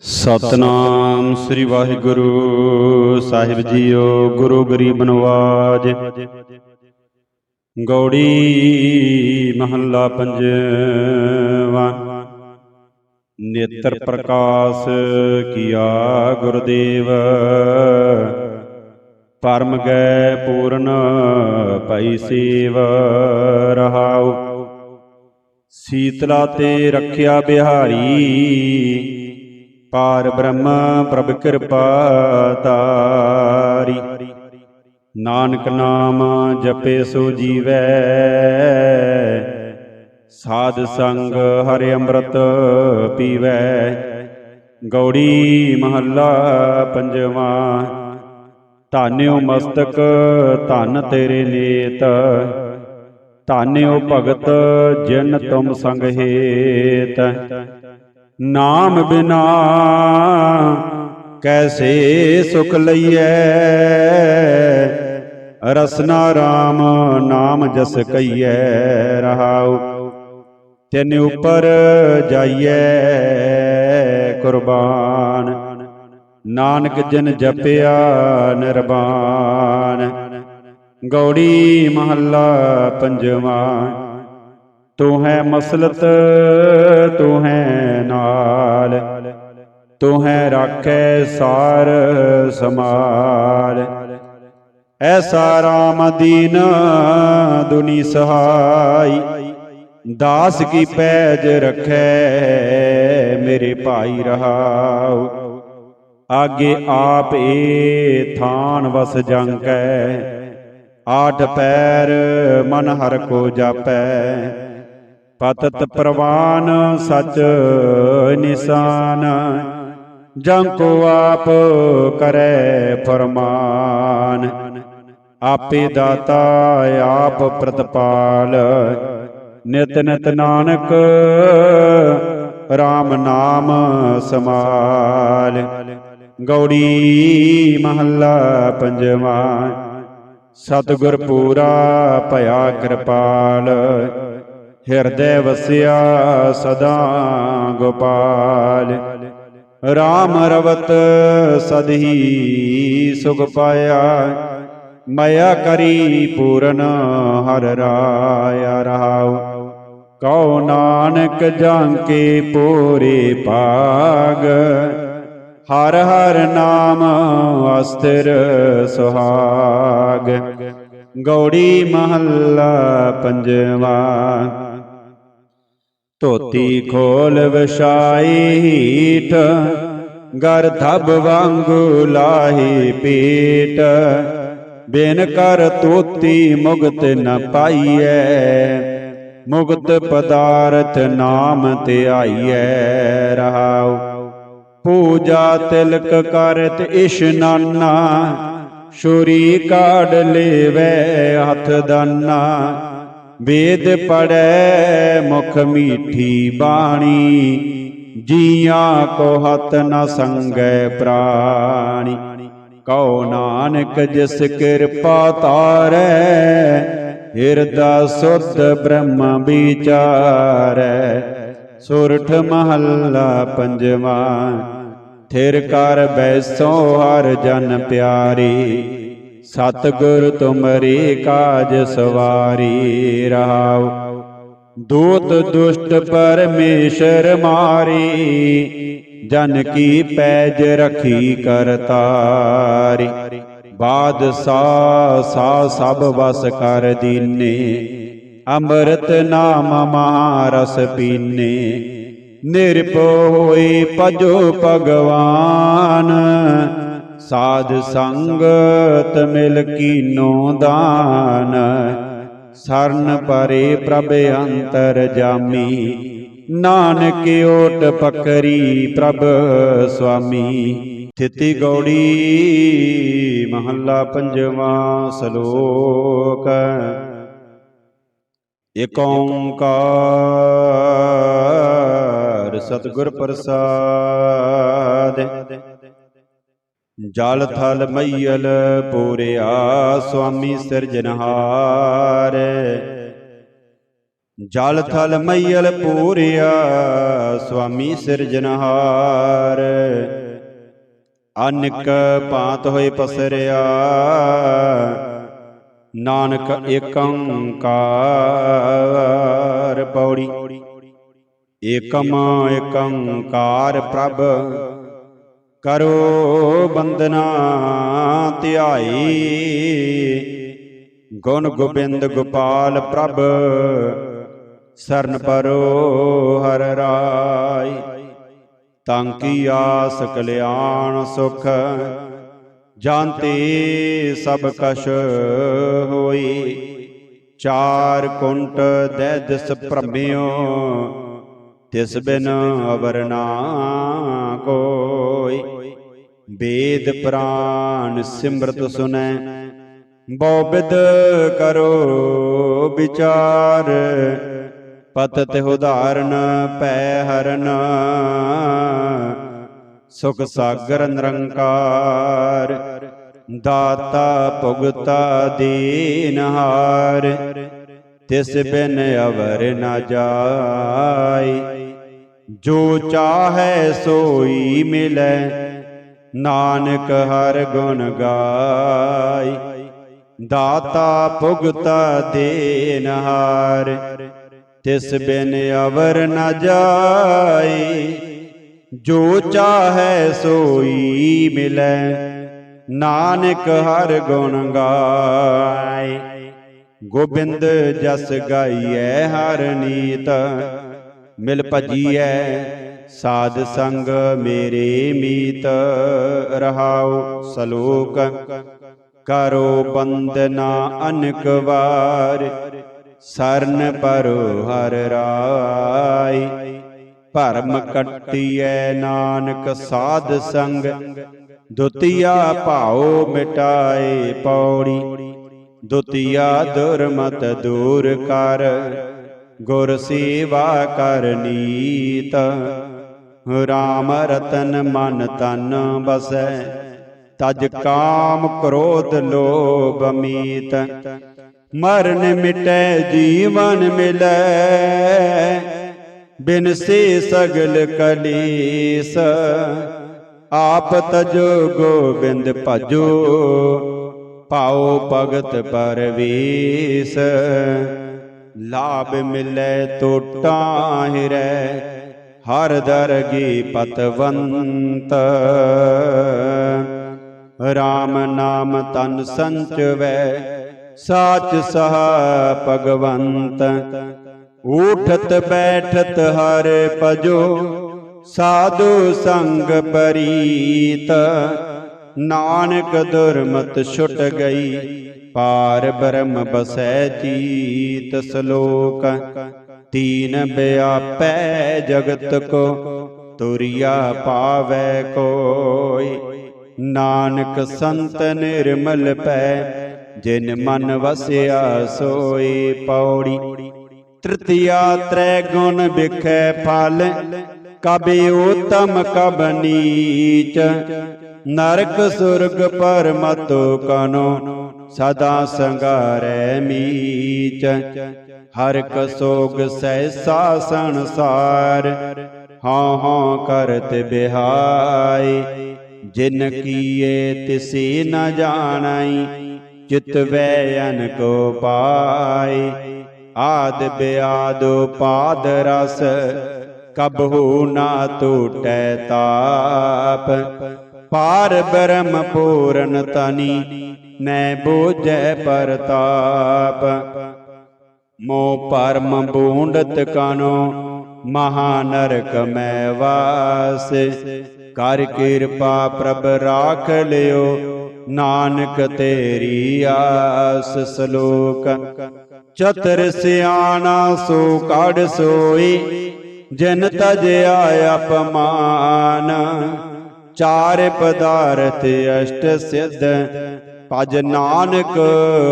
ਸਤਨਾਮ ਸ੍ਰੀ ਵਾਹਿਗੁਰੂ ਸਾਹਿਬ ਜੀਓ, ਗੁਰੂ ਗਰੀਬ ਨਵਾਜ। ਗੌੜੀ ਮਹੱਲਾ ਪੰਜਵਾ। ਨੇਤਰ ਪ੍ਰਕਾਸ਼ ਕੀਆ ਗੁਰਦੇਵ। ਪਰਮ ਗੈ ਪੂਰਨ ਭਈ ਸੇਵ ਰਹਾਉ। ਸੀਤਲਾ ਤੇ ਰੱਖਿਆ ਬਿਹਾਰੀ। ਪਾਰ ਬ੍ਰਹਮ ਪ੍ਰਭ ਕਿਰਪਾ ਤਾਰੀ। ਨਾਨਕ ਨਾਮ ਜਪੇ ਸੋ ਜੀਵੈ। ਸਾਧ ਸੰਗ ਹਰਿ ਅੰਮ੍ਰਿਤ ਪੀਵੈ। ਗੌੜੀ ਮਹੱਲਾ ਪੰਜਵਾਂ। ਧਾਨਿਓ ਮਸਤਕ, ਧਨ ਤੇਰੇ ਨੇਤ। ਧਾਨਿਓ ਭਗਤ, ਜਿਨ ਤੁਮ ਸੰਗ ਹੇਤ। ਨਾਮ ਬਿਨਾ ਕੈਸੇ ਸੁਖ ਲਈਐ? ਰਸਨਾ RAM ਨਾਮ ਜਸ ਕਈਐ ਰਹਾਉ, ਤਿਨ ਉਪਰ ਜਾਈਐ ਕੁਰਬਾਨ। ਨਾਨਕ ਜਨ ਜਪਿਆ ਨਿਰਵਾਨ ਗੌੜੀ ਮਹੱਲਾ ਪੰਜਵਾਂ। ਤੂੰ ਹੈ ਮਸਲਤ, ਤੂੰ ਹੈ ਨਾਲ। ਤੂੰ ਹੈ ਰਾਖੈ ਸਾਰ ਸਮਾਲ। ਐਸਾ ਰਾਮ ਦੀਨ ਦੁਨੀ ਸਹਾਈ। ਦਾਸ ਕੀ ਪੈਜ ਰਖੈ ਮੇਰੇ ਭਾਈ ਰਹਾਉ। ਆਗੇ ਆਪ ਏ ਥਾਨ ਵਸ ਜੰਕੈ। ਆਠ ਪੈਰ ਮਨ ਹਰ ਕੋ ਜਾਪੈ। ਪਤਤ ਪ੍ਰਵਾਨ ਸਚ ਨਿਸ਼ਾਨ ਜੰ ਕੋ ਆਪ ਕਰੈ ਫਰਮਾਨ। ਆਪੇ ਦਾਤਾ ਆਪ ਪ੍ਰਤਪਾਲ ਨਿਤ ਨਿਤ ਨਾਨਕ RAM ਨਾਮ ਸਮਾਲ। ਗੌੜੀ ਮਹੱਲਾ ਪੰਜਵਾ ਸਤਿਗੁਰ ਪੂਰਾ ਭਇਆ ਕਿਰਪਾਲ। ਹਿਰਦੈ ਵਸਿਆ ਸਦਾ ਗੋਪਾਲ। RAM ਰਵਤ ਸਦਹੀ ਸੁਖ ਪਾਇਆ। ਮਾਇਆ ਕਰੀ ਪੂਰਨ ਹਰ ਰਾਇਆ ਰਹਾਉ। ਕਉ ਨਾਨਕ ਜਾਂਕੇ ਪੂਰੇ ਪਾਗ ਹਰ ਹਰ ਨਾਮ ਅਸਥਿਰ ਸੁਹਾਗ। ਗੌੜੀ ਮਹੱਲਾ ਪੰਜਵਾ। ਧੋਤੀ ਖੋਲ ਵਿਛਾਈ ਹੀਠ ਗਰ ਧਬ ਵਾਂਗੂ ਲਾਹੀ ਪੀਟ। ਬਿਨ ਕਰ ਤੋਤੀ ਮੁਗਤ ਨ ਪਾਈਐ ਮੁਗਤ ਪਦਾਰਥ ਨਾਮ ਤੇ ਆਈਐ ਰਹਾਉ ਪੂਜਾ ਤਿਲਕ ਕਰਤ ਇਸ਼ਨਾਨਾ ਸ਼ੁਰੀ ਕਾੜ ਲੇਵੈ ਹੱਥ ਦਾਨਾ। ਵੇਦ ਪੜੈ ਮੁਖ ਮੀਠੀ ਬਾਣੀ, ਜੀਆਂ ਕੋ ਹੱਥ ਨ ਸੰਗੈ ਪ੍ਰਾਣੀ। ਕਉ ਨਾਨਕ ਜਿਸ ਕਿਰਪਾ ਤਾਰੈ, ਹਿਰਦਾ ਸੁਧ ਬ੍ਰਹਮ ਵਿਚਾਰੈ। ਸੁਰਠ ਮਹੱਲਾ ਪੰਜਵਾ, ਥਿਰ ਕਰ ਬੈਸੋ ਹਰ ਜਨ ਪਿਆਰੀ। ਸਤਿਗੁਰ ਤੁਮਰੀ ਕਾਜ ਸਵਾਰੀ ਰਹਾਉ। ਦੂਤ ਦੁਸ਼ਟ ਪਰਮੇਸ਼ਰ ਮਾਰੀ, ਜਨ ਕੀ ਪੈਜ ਰਖੀ ਕਰਤਾਰੀ। ਬਾਦਸਾ ਸਾ ਸਭ ਵਸ ਕਰ ਦੀਨੇ, ਅੰਮ੍ਰਿਤ ਨਾਮ ਮਹਾਰਸ ਪੀਨੇ। ਨਿਰਭਉ ਹੋਏ ਭਜੋ ਭਗਵਾਨ ਸਾਧ ਸੰਗਤ ਮਿਲ ਕੀਨੋ ਦਾਨ, ਸਰਨ ਪਰੇ ਪ੍ਰਭ ਅੰਤਰ ਜਾਮੀ। ਨਾਨਕ ਓਟ ਪਕਰੀ ਪ੍ਰਭ ਸੁਆਮੀ। ਥਿਤੀ ਗੌੜੀ ਮਹੱਲਾ ਪੰਜਵਾਂ ਸ਼ਲੋਕ। ਏਕ ਓੰਕਾਰ ਸਤਿਗੁਰ ਪ੍ਰਸਾਦ। ਜਲ ਥਲ ਮਈਲ ਪੂਰਿਆ, ਸੁਆਮੀ ਸਿਰਜਨਹਾਰ ਜਲ ਥਲ ਮਈਲ ਪੂਰਿਆ, ਸੁਆਮੀ ਸਿਰਜਨਹਾਰ ਅਨਕ ਭਾਂਤ ਹੋਏ ਪਸਰਿਆ, ਨਾਨਕ ਏਕੰਕਾਰ ਪੌੜੀ। ਏਕਮ ਏਕੰਕਾਰ ਪ੍ਰਭ ਕਰੋ ਬੰਦਨਾ ਧਿਆਈ। ਗੁਣ ਗੋਬਿੰਦ ਗੋਪਾਲ ਪ੍ਰਭ, ਸਰਨ ਪਰੋ ਹਰ ਰਾਈ। ਤਾਂ ਕੀ ਆਸ ਕਲਿਆਣ ਸੁਖ ਜਾਣਤੇ ਸਭ ਕਸ਼ ਹੋਈ। ਚਾਰ ਕੁੰਟ ਦੈ ਦਿਸ ਭ੍ਰਮਿਓ, ਤਿਸ ਬਿਨ ਅਵਰ ਨਾ ਕੋਈ ਵੇਦ ਪ੍ਰਾਨ ਸਿਮਰਤ ਸੁਨੈ। ਬਹੁ ਬਿਦ ਕਰੋ ਵਿਚਾਰ। ਪਤਿ ਉਦਾਹਰਨ ਪੈ ਹਰਨ। ਸੁਖ ਸਾਗਰ ਨਿਰੰਕਾਰ। ਦਾਤਾ ਭੁਗਤਾ ਦੀਨਹਾਰ ਤਿਸ ਬਿਨ ਅਵਰ ਨ ਜਾਏ। ਜੋ ਚਾਹੈ ਸੋਈ ਮਿਲੈ। ਨਾਨਕ ਹਰ ਗੁਣ ਗਾਈ। ਦਾਤਾ ਭੁਗਤਾ ਦੇਨਹਾਰ ਤਿਸ ਬਿਨ ਅਵਰ ਨ ਜਾਈ। ਜੋ ਚਾਹੈ ਸੋਈ ਮਿਲੈ। ਨਾਨਕ ਹਰ ਗੁਣ ਗਾਏ ਗੋਬਿੰਦ ਜਸ ਗਾਈਐ ਹਰ ਨੀਤ। ਮਿਲ ਭਜੀਐ ਸਾਧ ਸੰਗ ਮੇਰੇ ਮੀਤ ਰਹਾਉ, ਸਲੋਕ, ਕਰੋ ਬੰਦਨਾ ਅਨਕ ਵਾਰ, ਸਰਨ ਪਰੋ ਹਰ ਰਾਈ ਭਰਮ ਕੱਟੀਐ ਨਾਨਕ ਸਾਧ ਸੰਗ, ਦੁਤੀਆ ਭਾਉ ਮਿਟਾਏ ਪੌੜੀ। ਦੁਤੀਆ ਦੁਰਮਤ ਦੂਰ ਕਰ, ਗੁਰ ਸੇਵਾ ਕਰ ਨੀਤ। ਰਾਮ ਰਤਨ ਮਨ ਤਨ ਬਸੈ ਤਜ ਕਾਮ ਕ੍ਰੋਧ ਲੋਭ ਮੀਤ। ਮਰਨ ਮਿਟੈ ਜੀਵਨ ਮਿਲੈ, ਬਿਨ ਸੇ ਸਗਲ ਕਲੀਸ। ਆਪ ਤਜੋ ਗੋਬਿੰਦ ਭਜੋ, ਪਾਓ ਭਗਤ ਪਰਵੇਸ। ਲਾਭ ਮਿਲੈ ਟੋਟਾ ਹਿਰੈ ਹਰ ਦਰਗੀ ਪਤਵੰਤ। RAM ਨਾਮ ਤਨ ਸੰਚਵੈ, ਸਾਚ ਸਹਾ ਭਗਵੰਤ। ਊਠਤ ਬੈਠਤ ਹਰ ਭਜੋ, ਸਾਧੂ ਸੰਗ ਪਰੀਤ। ਨਾਨਕ ਦੁਰਮਤ ਛੁੱਟ ਗਈ, ਪਾਰ ਬ੍ਰਹਮ ਬਸੈ ਚੀਤ ਸ਼ਲੋਕ। ਤੀਨ ਬਿਆਪੈ ਜਗਤ ਕੋ, ਤੁਰਿਆ ਪਾਵੈ ਕੋਈ। ਨਾਨਕ ਸੰਤ ਨਿਰਮਲ ਪੈ, ਜਿਨ ਮਨ ਵਸਿਆ ਸੋਈ ਪੌੜੀ। ਤ੍ਰਿਤੀਆ ਤ੍ਰੈ ਗੁਣ ਵਿਖੈ ਫਲ, ਕਬਿ ਉਤਮ ਕਬ ਨੀਚ। ਨਰਕ ਸੁਰਗ ਪਰਮਤੁ ਕਨੋ, ਸਦਾ ਸੰਗਾਰੈ ਮੀਚ। ਹਰ ਕਸੋਗ ਸਹਿਸਾ ਸੰਸਾਰ, ਹਾਂ ਹਾਂ ਕਰਤ ਬਿਹਾਈ। ਜਿਨ ਕੀਏ ਤਿਸੀ ਨ ਜਾਣਾਈ, ਚਿਤ ਵੈ ਅਨ ਕੋ ਪਾਏ ਆਦ ਬਿਆਦੋ ਪਾਦ ਰਸ ਕਬਹੂ ਨਾ ਟੂਟੈ ਤਾਪ। ਪਾਰ ਬ੍ਰਹਮ ਪੂਰਨ ਤਨੀ ਨੈ ਬੋਝੈ ਪਰਤਾਪ। ਮੋ ਪਰਮ ਬੂੰਡਤ ਕਾਨੋ ਮਹਾ ਨਰਕ ਮੈਂ ਵਾਸ। ਕਰ ਕਿਰਪਾ ਪ੍ਰਭ ਰਾਖ ਲਿਓ, ਨਾਨਕ ਤੇਰੀ ਆਸ ਸ਼ਲੋਕ। ਚਤਰ ਸਿਆਣਾ ਸੋ ਕੜ ਸੋਈ, ਜਨ ਤਜਿਆ ਅਪਮਾਨ। ਚਾਰ ਪਦਾਰਥ ਅਸ਼ਟ ਸਿੱਧ, ਭਜ ਨਾਨਕ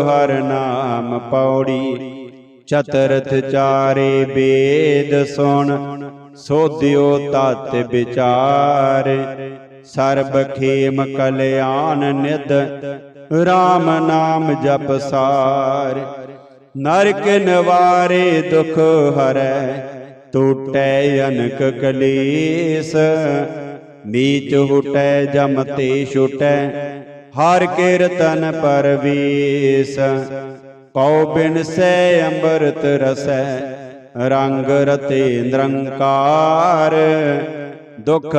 ਹਰ ਨਾਮ ਪੌੜੀ। ਚਤਰਥ ਚਾਰੇ ਵੇਦ ਸੁਣ, ਸੋਧਿਓ ਤਤ ਵਿਚਾਰ। ਸਰਬ ਖੇਮ ਕਲਿਆਣ ਨਿਦ RAM ਨਾਮ ਜਪ ਸਾਰ। ਨਰਕ ਨਿਵਾਰੇ ਦੁਖ ਹਰੈ, ਟੂਟੈ ਅਨਕ ਕਲੇਸ਼। ਨੀਚ ਹੁਟੈ ਜਮ ਤੇ ਛੁਟੈ, ਹਰ ਕੀਰਤਨ ਪਰਵੇਸ਼। ਪਉ ਬਿਨ ਸੈ ਅੰਮ੍ਰਿਤ ਰਸੈ, ਰੰਗ ਰਤੇ ਨਿਰੰਕਾਰ। ਦੁਖ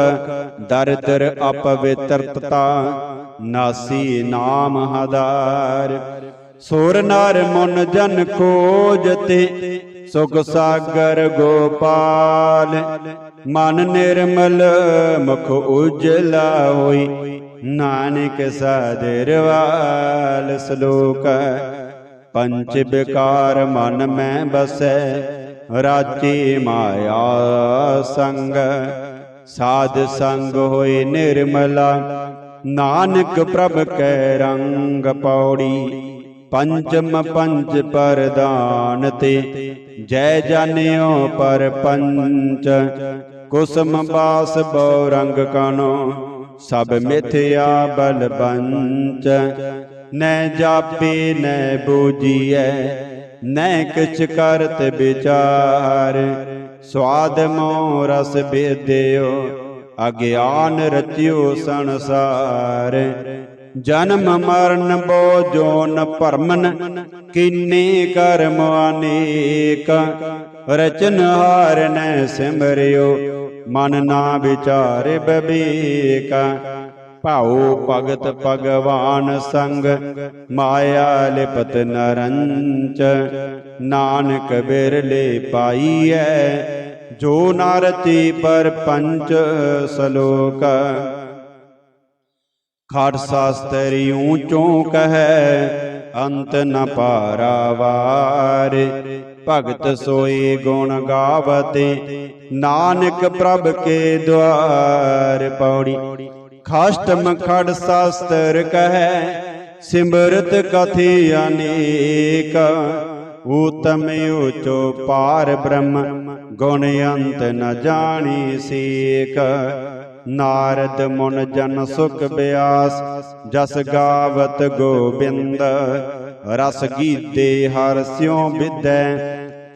ਦਰਦਰ ਅਪਵਿੱਤਰਤਾ, ਨਾਸੀ ਨਾਮ ਹਦਾਰ। ਸੁਰ ਨਰ ਮਨ ਜਨ ਖੋਜਤੇ ਸੁਖ ਸਾਗਰ ਗੋਪਾਲ। ਮਨ ਨਿਰਮਲ ਮੁਖ ਉਜਲਾ ਹੋਈ, ਨਾਨਕ ਸਾਦਰਵਾਲ ਸ਼ਲੋਕ। ਪੰਚ ਵਿਕਾਰ ਮਨ ਮੈਂ ਬਸੈ, ਰਾਜੇ ਮਾਇਆ ਸੰਗ। ਸਾਧ ਸੰਗ ਹੋਏ ਨਿਰਮਲਾ, ਨਾਨਕ ਪ੍ਰਭ ਕੈ ਰੰਗ ਪੌੜੀ। ਪੰਚਮ ਪੰਚ ਪਰਦਾਨ ਤੇ ਜੈ ਜਾਣਿਓ ਪਰ ਪੰਚ। ਕੁਸਮ ਬਾਸ ਬਉ ਰੰਗ ਕਾਨੋ, ਸਭ ਮਿਥਿਆ ਬਲ ਬੰਚ। ਨੈ ਜਾਪੇ, ਨੈ ਬੂਜੀਐ ਨੈ ਕਿਛ ਕਰਤ ਵਿਚਾਰ। ਸਵਾਦ ਮੋ ਰਸ ਬੇਦਿਓ ਅਗਿਆਨ ਰਚਿਓ ਸੰਸਾਰ। ਜਨਮ ਮਰਨ ਬੋ ਜੋਨ ਭਰਮਨ, ਕਿੰਨੇ ਕਰਮ ਅਨੇਕ। ਰਚਨ ਹਾਰ ਨੈ ਸਿਮਰਿਓ, ਮਨ ਨਾ ਵਿਚਾਰ ਬਬੀਕ। ਭਾਉ ਭਗਤ ਭਗਵਾਨ ਸੰਗ, ਮਾਇਆ ਲਿਪਤ ਨਰੰਚ। ਨਾਨਕ ਬਿਰਲੇ ਪਾਈਐ, ਜੋ ਨਾਰਤੀ ਪਰ ਪੰਚ ਸਲੋਕ। ਖਾਟ ਸਾਸਤਰੀ ਊਚੋਂ ਕਹੈ, ਅੰਤ ਨ ਪਾਰਾਵਾਰ। ਭਗਤ ਸੋਈ ਗੁਣ ਗਾਵਤੇ, ਨਾਨਕ ਪ੍ਰਭ ਕੇ ਦੁਆਰ ਪੌੜੀ। ਖਾਸ਼ਟਮ ਖੜ ਸਾਸਤਰ ਕਹੈ, ਸਿਮਰਤ ਕਥੀ ਅਨੇਕ। ਊਤਮ ਉਚੋ ਪਾਰ ਬ੍ਰਹਮ, ਗੁਣ ਅੰਤ ਨ ਜਾਣੀ ਸੇਕ। ਨਾਰਦ ਮੁਨ ਜਨ ਸੁਖ ਬਿਆਸ, ਜਸ ਗਾਵਤ ਗੋਬਿੰਦ। ਰਸ ਗੀਤੇ ਹਰ ਸਿਉ ਵਿਦੈ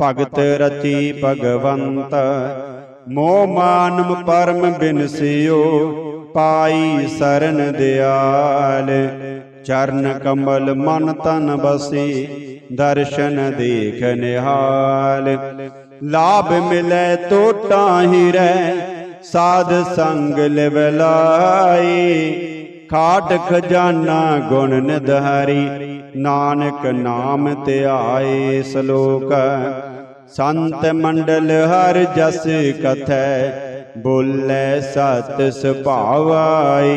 ਭਗਤ ਰਚੀ ਭਗਵੰਤ। ਮੋਹ ਮਾਨਮ ਪਰਮ ਬਿਨਸਿਓ ਪਾਈ ਸਰਨ ਦਿਆਲ, ਚਰਨ ਕਮਲ ਮਨ ਤਨ ਬਸੀ, ਦਰਸ਼ਨ ਦੇਖ ਨਿਹਾਲ। ਲਾਭ ਮਿਲੇ ਟੋਟਾ ਹੀ ਸਾਧ ਸੰਗ ਲਿਵਲਾਈ ਖਾਟ ਖਜ਼ਾਨਾ ਗੁਣ ਨਿਧਾਰੀ, ਨਾਨਕ ਨਾਮ ਧਿਆਏ ਸ਼ਲੋਕ। ਸੰਤ ਮੰਡਲ ਹਰ ਜਸ ਕਥੈ ਬੋਲੇ ਸਤ ਸੁਭਾਵਾਈ,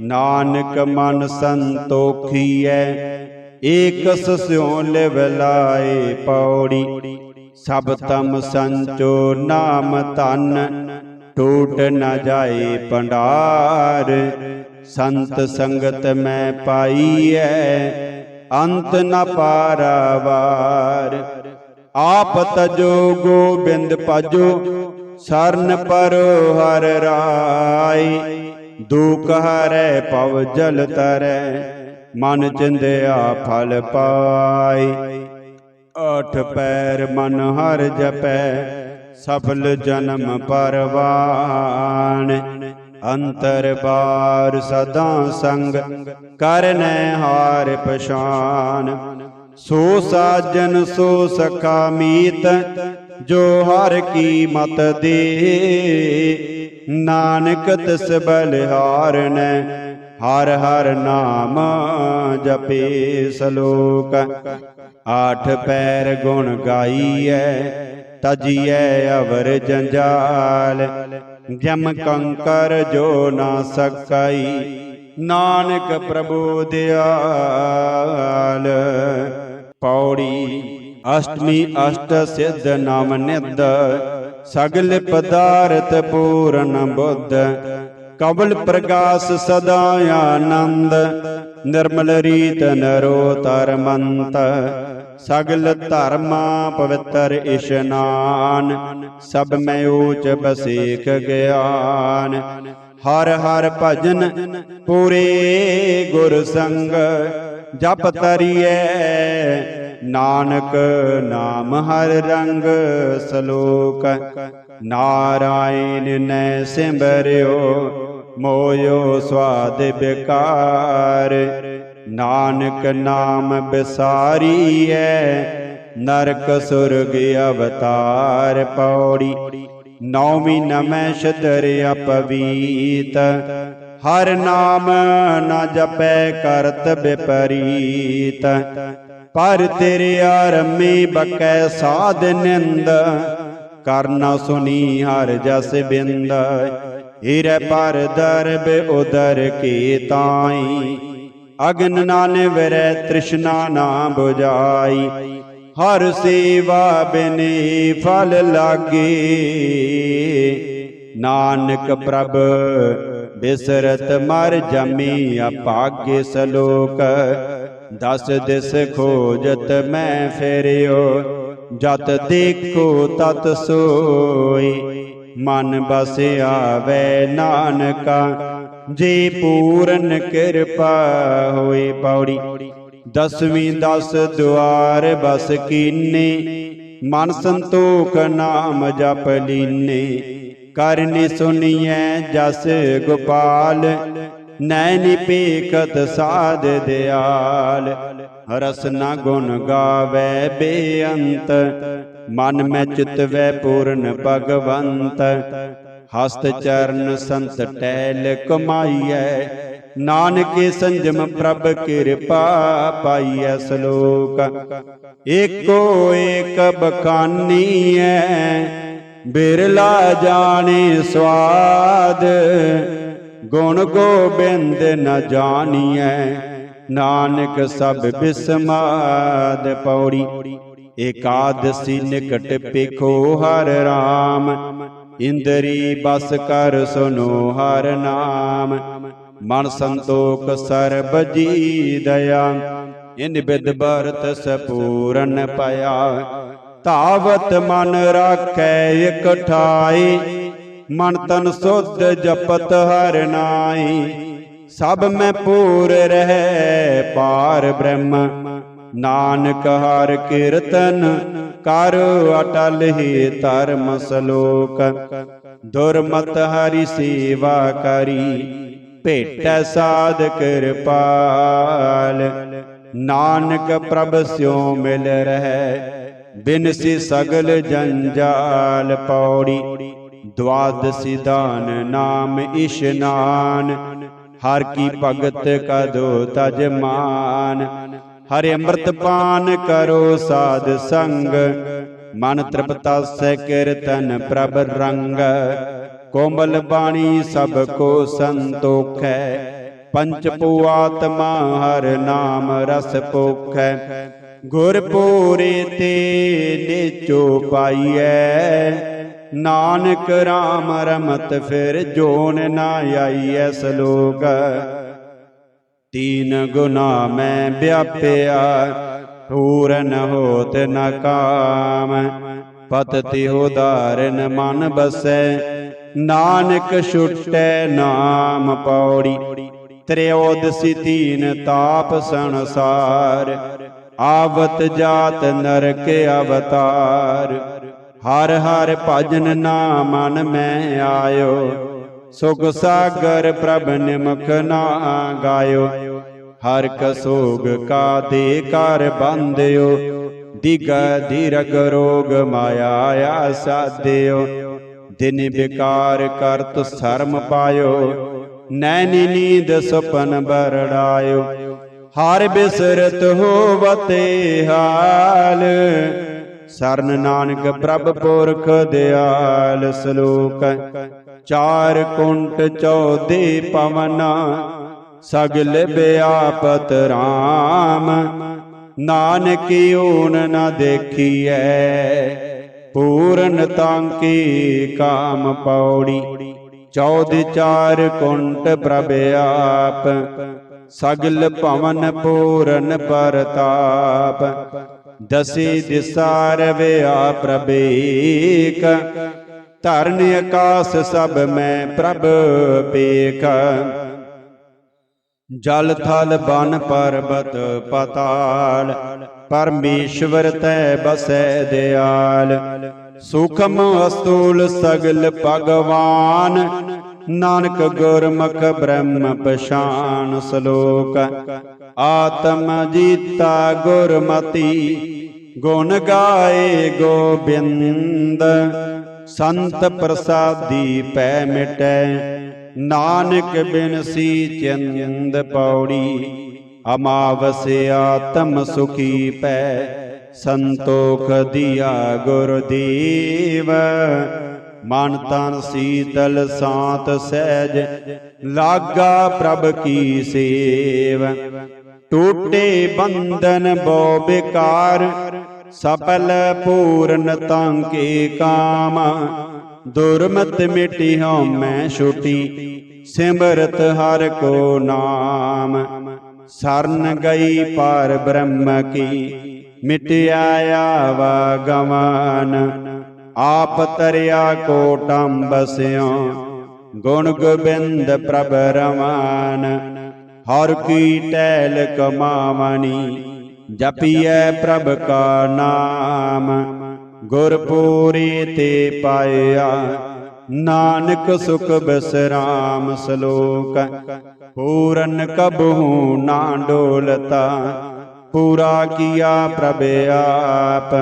ਨਾਨਕ ਮਨ ਸੰਤੋਖੀਐ, ਏਕ ਸਸਿਓ ਲਿਵਲਾਏ ਪੌੜੀ, ਸਭ ਤਮ ਸੰਚੋ ਨਾਮ ਧਨ, ਟੂਟ ਨਾ ਜਾਏ ਪੰਡਾਰ, ਸੰਤ ਸੰਗਤ ਮੈਂ ਪਾਈਐ, ਅੰਤ ਨ ਪਾਰਾਵਾਰ। ਆਪ ਤਜੋ ਗੋਬਿੰਦ ਪਾਜੋ ਸਰਨ ਪਰੋ ਹਰ ਰਾਈ, ਦੁਖ ਹਰੈ ਪਵ ਜਲ ਤਰੈ, ਮਨ ਚਿੰਦਿਆ ਫਲ ਪਾਈ। ਅਠ ਪੈਰ ਮਨ ਹਰ ਜਪੈ, ਸਫਲ ਜਨਮ ਪਰਵਾਨ ਅੰਤਰ ਬਾਰ ਸਦਾ ਸੰਗ ਕਰਨੈ ਹਾਰ ਪਛਾਨ ਸੋ ਸਾਜਨ ਸੋ ਸਖਾ ਮੀਤ ਜੋ ਹਰ ਕੀ ਮਤ ਦੇ। ਨਾਨਕ ਤਿਸ ਬਲਿਹਾਰਨੈ ਹਰ ਹਰ ਨਾਮ ਜਪੇ ਸਲੋਕ। ਆਠ ਪੈਰ ਗੁਣ ਗਾਈਐ, ਤਜੀਐ ਅਵਰ ਜੰਜਾਲ। ਜਮ ਕੰਕਰ ਜੋ ਨਾ ਸਕਈ, ਨਾਨਕ ਪ੍ਰਭੂ ਦਿਆਲ ਪੌੜੀ ਅਸ਼ਟਮੀ ਅਸ਼ਟ ਸਿੱਧ ਨਾਮ ਨਿਦ ਸਗਲ ਪਦਾਰਥ ਪੂਰਨ ਬੁੱਧ ਕਬਲ ਪ੍ਰਗਾਸ ਸਦਾ ਆਨੰਦ, ਨਿਰਮਲ ਰੀਤ ਨਰੋ ਤਰਮੰਤ ਸਗਲ ਧਰਮਾ ਪਵਿੱਤਰ ਇਸ਼ਨਾਨ ਸਭ ਮੈਂ ਊਚ ਬਸੇਖ ਗਿਆਨ। ਹਰ ਹਰ ਭਜਨ ਪੂਰੇ ਗੁਰ ਸੰਗ, ਜਪ ਤਰੀਐ ਨਾਨਕ ਨਾਮ ਹਰ ਰੰਗ ਸਲੋਕ। ਨਾਰਾਇਣ ਨੈ ਸਿਮਰਿਓ, ਮੋਇਓ ਸਵਾਦ ਬਿਕਾਰ ਨਾਨਕ ਨਾਮ ਬਿਸਾਰੀਐ, ਨਰਕ ਸੁਰਗ ਅਵਤਾਰ ਪੌੜੀ। ਨੌਵੀਂ ਨਮੈ ਸ਼ਦਰ ਅਪਵੀਤ। ਹਰ ਨਾਮ ਨ ਜਪੈ ਕਰਤ ਬਿਪਰੀਤ ਪਰ ਤੇਰੇ ਆਰਮੀ ਬਕੈ ਸਾਧ ਨਿੰਦ ਕਰਨਾ ਸੁਨੀ ਹਰ ਜਸ ਬਿੰਦ। ਹੀਰੇ ਪਰ ਦਰਬ ਉਦਰ ਕੀ ਤਾਈ, ਅਗਨ ਨਾਨ ਵਿਰੈ ਤ੍ਰਿਸ਼ਨਾ ਨਾ 부ਜਾਈ ਹਰ ਸੇਵਾ ਬਿਨੇ ਫਲ ਲਾਗੇ। ਨਾਨਕ ਪ੍ਰਭ, ਬਿਸਰਤ ਮਰ ਜਮੀ ਅਪਾਗੇ ਸਲੋਕ। ਦਸ ਦਿਸ ਖੋਜਤ ਮੈਂ ਫੇਰਿਓ, ਜਤ ਦੇਖੋ ਤਤ ਸੋਈ। ਮਨ ਬਸਿਆ ਵੈ ਨਾਨਕਾ, ਜੇ ਪੂਰਨ ਕਿਰਪਾ ਹੋਏ ਪੌੜੀ। ਦਸਵੀਂ ਦਸ ਦੁਆਰ ਬਸ ਕੀਨੇ, ਮਨ ਸੰਤੋਖ ਨਾਮ ਜਪ ਲੀਨੇ। ਕਰਨੀ ਸੁਨੀਐ ਜਸ ਗੋਪਾਲ ਨੈਣੀ ਪੇਖਤ ਸਾਧ ਦਿਆਲ ਰਸਨਾ ਗੁਣ ਗਾਵੇ ਬੇਅੰਤ, ਮਨ ਮੈਂ ਚਿਤਵੈ ਪੂਰਨ ਭਗਵੰਤ, ਹਸਤ ਚਰਨ ਸੰਤ ਟੈਲ ਕਮਾਈਐ, ਨਾਨਕੇ ਸੰਜਮ ਪ੍ਰਭ ਕਿਰਪਾ ਪਾਈਐ ਸ਼ਲੋਕ, ਏਕੋ ਏਕ ਬਖਾਨੀਐ, ਬਿਰਲਾ ਜਾਣੇ ਸਵਾਦ ਗੁਣ ਗੋਬਿੰਦ ਨ ਜਾਣੀਐ, ਨਾਨਕ ਸਭ ਬਿਸਮਾਦ ਪੌੜੀ। ਏਕਾਦਸੀ ਨਿਕਟ ਪੇਖੋ ਹਰ ਰਾਮ, ਇੰਦਰੀ ਬਸ ਕਰ ਸੁਨੋ ਹਰ ਨਾਮ। ਮਨ ਸੰਤੋਖ ਸਰਬ ਜੀ ਦਇਆ, ਇਨ ਬਿਦ ਬਰਤ ਸਪੂਰਨ ਪਿਆ ਧਾਵਤ ਮਨ ਰਾਖੈ ਇਕ ਮਨ ਤਨ ਸੁਧ ਜਪਤ ਹਰ ਨਾਈ ਸਭ ਮੈਂ ਪੂਰ ਰਹਿ ਪਾਰ ਬ੍ਰਹਮ। ਨਾਨਕ ਹਰ ਕੀਰਤਨ ਕਰ ਅਟਲ ਹੀ ਧਰਮ ਸਲੋਕ। ਦੁਰਮਤ ਹਰੀ ਸੇਵਾ ਕਰੀ, ਭੇਟੈ ਸਾਧ ਕਿਰਪਾਲ। ਨਾਨਕ ਪ੍ਰਭ ਸਿਉ ਮਿਲ ਰਹਿ, ਬਿਨਸੀ ਸਗਲ ਜੰਜਾਲ ਪੌੜੀ। ਦਵਾਦਸੀ ਦਾਨ ਨਾਮ ਇਸ਼ਨਾਨ ਹਰ ਕੀ ਭਗਤ ਕਦੋ ਤਜਮਾਨ ਹਰਿ ਅੰਮ੍ਰਿਤ ਪਾਨ ਕਰੋ ਸਾਧ ਸੰਗ। ਮਨ ਤ੍ਰਿਪਤਾ ਸੈ ਕੀਰਤਨ ਪ੍ਰਭ ਰੰਗ। ਕੋਮਲ ਬਾਣੀ ਸਭ ਕੋ ਸੰਤੋਖੈ। ਪੰਚ ਪੂ ਆਤਮਾ ਹਰ ਨਾਮ ਰਸ ਪੋਖੈ। ਗੁਰ ਪੂਰੇ ਤੇ ਨੇਚੋ ਪਾਈਐ। ਨਾਨਕ RAM ਰਮਤ ਫਿਰ ਜੋਨ ਨਾ ਆਈਐ ਸਲੋਕ। ਤੀਨ ਗੁਨਾ ਮੈਂ ਵਿਆਪਿਆ, ਪੂਰਨ ਹੋਤ ਨ ਕਾਮ। ਪਤਿ ਉਦਾਰਨ ਮਨ ਬਸੈ, ਨਾਨਕ ਛੁਟੈ ਨਾਮ ਪੌੜੀ। ਤ੍ਰਿਓਦਸੀ ਤੀਨ ਤਾਪ ਸੰਸਾਰ, ਆਵਤ ਜਾਤ ਨਰਕ ਅਵਤਾਰ। ਹਰ ਹਰ ਭਜਨ ਨਾ ਮਨ ਮੈਂ ਆਇਓ। ਸੁਖ ਸਾਗਰ ਪ੍ਰਭ ਨਿਮਖ ਨਾ ਗਾਇਓ। ਹਰ ਕਸੋਗ ਕਾ ਦੇ ਕਰ ਬੰਦਿਓ ਦਿਗ ਧੀਰਗ ਰੋਗ ਮਾਇਆ ਆ ਸਾਧਿਓ ਦਿਨ ਬਿਕਾਰ ਕਰਤ ਸ਼ਰਮ ਪਾਇਓ। ਨੈਣੀ ਨੀਂਦ ਸੁਪਨ ਬਰੜਾਇਓ। ਹਰ ਬਿਸਰਤ ਹੋਵਤੇ ਹਾਲ। ਸਰਨ ਨਾਨਕ ਪ੍ਰਭ ਪੁਰਖ ਦਿਆਲ ਸ਼ਲੋਕ, ਚਾਰ ਕੁੰਟ ਚੌਦੇ ਪਵਨਾ, ਸਗਲ ਬਿਆਪਤ RAM ਨਾਨਕ ਓਨ ਨ ਦੇਖੀਐ, ਪੂਰਨ ਤਾਂਕੀ ਕਾਮ ਪੌੜੀ, ਚੌਦ ਚਾਰ ਕੁੰਟ ਪ੍ਰਭ ਆਪ, ਸਗਲ ਭਵਨ ਪੂਰਨ ਪਰਤਾਪ ਦਸੀ ਦਿਸਾ ਰਵਿਆ ਪ੍ਰਭੇਕ ਧਰਨ ਆਕਾਸ ਸਭ ਮੈਂ ਪ੍ਰਭ ਪੇਖ। ਜਲ ਥਲ ਬਨ ਪਰਬਤ ਪਤਾਲ, ਪਰਮੇਸ਼ਵਰ ਤੈ ਬਸੈ ਦਿਆਲ। ਸੁਖਮ ਅਸਤੂਲ ਸਗਲ ਭਗਵਾਨ, ਨਾਨਕ ਗੁਰਮੁਖ ਬ੍ਰਹਮ ਪਛਾਨ ਸ਼ਲੋਕ। ਆਤਮ ਜੀਤਾ ਗੁਰਮਤੀ, ਗੁਣ ਗਾਏ ਗੋਬਿੰਦ। ਸੰਤ ਪ੍ਰਸਾਦੀ ਪੈ ਮਿਟੈ, ਨਾਨਕ ਬਿਨਸੀ ਚੰਦ ਪੌੜੀ। ਅਮਾਵਸ ਆਤਮ ਸੁਖੀ ਪੈ, ਸੰਤੋਖ ਦਿਆ ਗੁਰਦੇਵ। ਮਨ ਤਨ ਸੀਤਲ ਸਾਤ ਸਹਿਜ, ਲਾਗਾ ਪ੍ਰਭ ਕੀ ਸੇਵ। ਟੂਟੇ ਬੰਧਨ ਬੋ ਬਿਕਾਰ ਸਫਲ ਪੂਰਨ ਤਾਂ ਕੇ ਕਾਮ। ਦੁਰਮਤ ਮਿਟੀ ਹਉ ਮੈਂ ਛੁਟੀ, ਸਿਮਰਤ ਹਰ ਕੋ ਨਾਮ। ਸਰਨ ਗਈ ਪਾਰ ਬ੍ਰਹਮ ਕੀ, ਮਿਟਿਆ ਆਵਾ ਗਵਾਨ। ਆਪ ਤਰਿਆ ਕੋਟੰ ਬਸਿਓ ਗੁਣ ਗੋਬਿੰਦ ਪ੍ਰਭ ਰਮਾਨ ਹਰ ਕੀ ਟੈਲ ਕਮਾਵਣੀ, ਜਪੀਐ ਪ੍ਰਭ ਕਾ ਨਾਮ। ਗੁਰਪੂਰੀ ਤੇ ਪਾਇਆ, ਨਾਨਕ ਸੁਖ ਬਸਰਾਮ ਸ਼ਲੋਕ। ਪੂਰਨ ਕਬਹੂ ਨਾ ਡੋਲਤਾ, ਪੂਰਾ ਕੀਆ ਪ੍ਰਭ ਆਪ।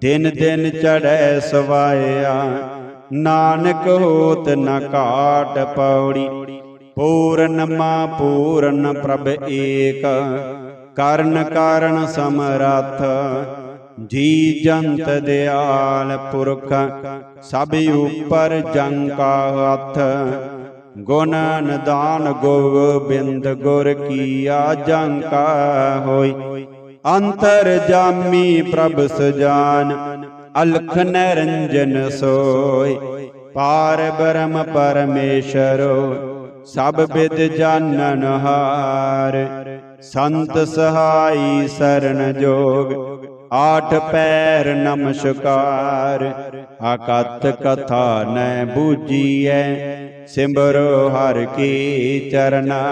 ਦਿਨ ਦਿਨ ਚੜੈ ਸਵਾਇਆ, ਨਾਨਕ ਹੋਤ ਨ ਕਾਟ ਪੌੜੀ। ਪੂਰਨ ਮਾ ਪੂਰਨ ਪ੍ਰਭ ਏਕ, ਕਰਨ ਕਾਰਨ ਸਮਰੱਥ, ਜੀ ਜੰਤ ਦਿਆਲ ਪੁਰਖ, ਸਭ ਉਪਰ ਜੰ ਕਾ ਹੱਥ, ਗੁਣ ਨਿਦਾਨ ਗੋਬਿੰਦ ਗੁਰ ਕੀਆ ਜੰ ਕਾ ਹੋਈ, ਅੰਤਰ ਜਾਮੀ ਪ੍ਰਭ ਸੁਜਾਨ, ਅਲਖ ਨਿਰੰਜਨ ਸੋਈ, ਪਾਰ ਬ੍ਰਹਮ ਪਰਮੇਸ਼ਰੋ ਸਭ ਵਿਦ ਜਾਣਨ ਹਾਰ। ਸੰਤ ਸਹਾਈ ਸਰਨ ਜੋਗ, ਆਠ ਪੈਰ ਨਮਸਕਾਰ। ਆਕਤ ਕਥਾ ਨੈ ਬੂਜੀਐ, ਸਿਮਰੋ ਹਰ ਕੀ ਚਰਨਾ।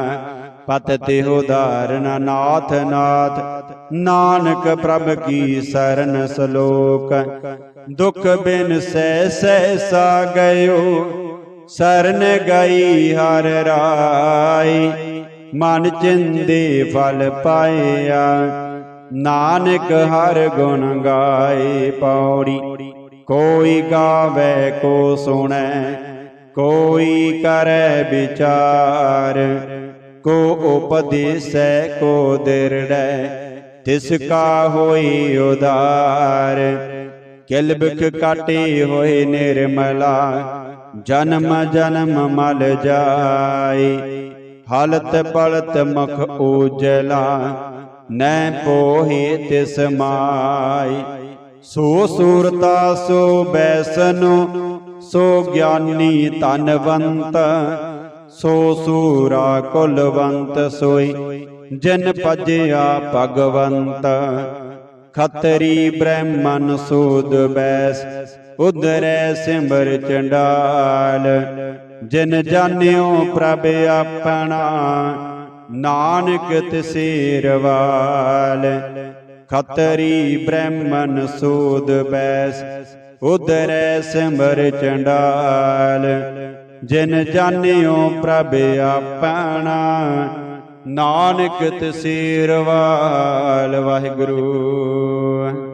ਪਤ ਤੇ ਉਦਾਰਨ ਨਾਥ ਨਾਥ, ਨਾਨਕ ਪ੍ਰਭ ਕੀ ਸਰਨ ਸਲੋਕ। ਦੁਖ ਬਿਨ ਸਹਿ ਸਹਿ ਸਾ ਗਇਓ ਸਰਨ ਗਈ ਹਰ ਰਾਈ। ਮਨ ਚਿੰਦੇ ਫਲ ਪਾਇਆ। ਨਾਨਕ ਹਰ ਗੁਣ ਗਾਏ ਪੌੜੀ। ਕੋਈ ਗਾਵੇ, ਕੋ ਸੁਣੈ, ਕੋਈ ਕਰੈ ਵਿਚਾਰ। ਕੋ ਉਪਦੇਸੈ, ਕੋ ਦਿਰੜੈ, ਤਿਸ ਕਾ ਹੋਈ ਉਦਾਰ। ਕਿਲਬਕ ਕਾਟੇ ਹੋਏ ਨਿਰਮਲਾ। ਜਨਮ ਜਨਮ ਮਲ ਜਾਏ। ਹਲਤ ਪਲਤ ਮਖ ਉਜਲਾ ਨੈ ਪੋਹੇ ਤਿਸ ਮਾਈ ਸੋ ਸੂਰਤਾ, ਸੋ ਬੈਸਨੋ, ਸੋ ਗਿਆਨੀ ਧਨਵੰਤ, ਸੋ ਸੂਰਾ ਕੁਲਵੰਤ ਸੋਈ, ਜਨ ਭਜਿਆ ਭਗਵੰਤ। ਖਤਰੀ ਬ੍ਰਹਮਨ ਸੂਦ ਬੈਸ ਉਦਰੈ ਸਿਮਰ ਚੰਡਾਲ, ਜਿਨ ਜਾਣਿਓ ਪ੍ਰਭ ਆਪਣਾ, ਨਾਨਕ ਤਿਸੇ ਰਵਾਲ ਖਤਰੀ ਬ੍ਰਹਮਨ ਸੂਦ ਬੈਸ ਉਦਰੈ ਸਿਮਰ ਚੰਡਾਲ, ਜਿਨ ਜਾਣਿਓ ਪ੍ਰਭ ਆਪਣਾ, ਨਾਨਕ ਤਸੀਰ ਵਾਲ, ਵਾਹਿਗੁਰੂ।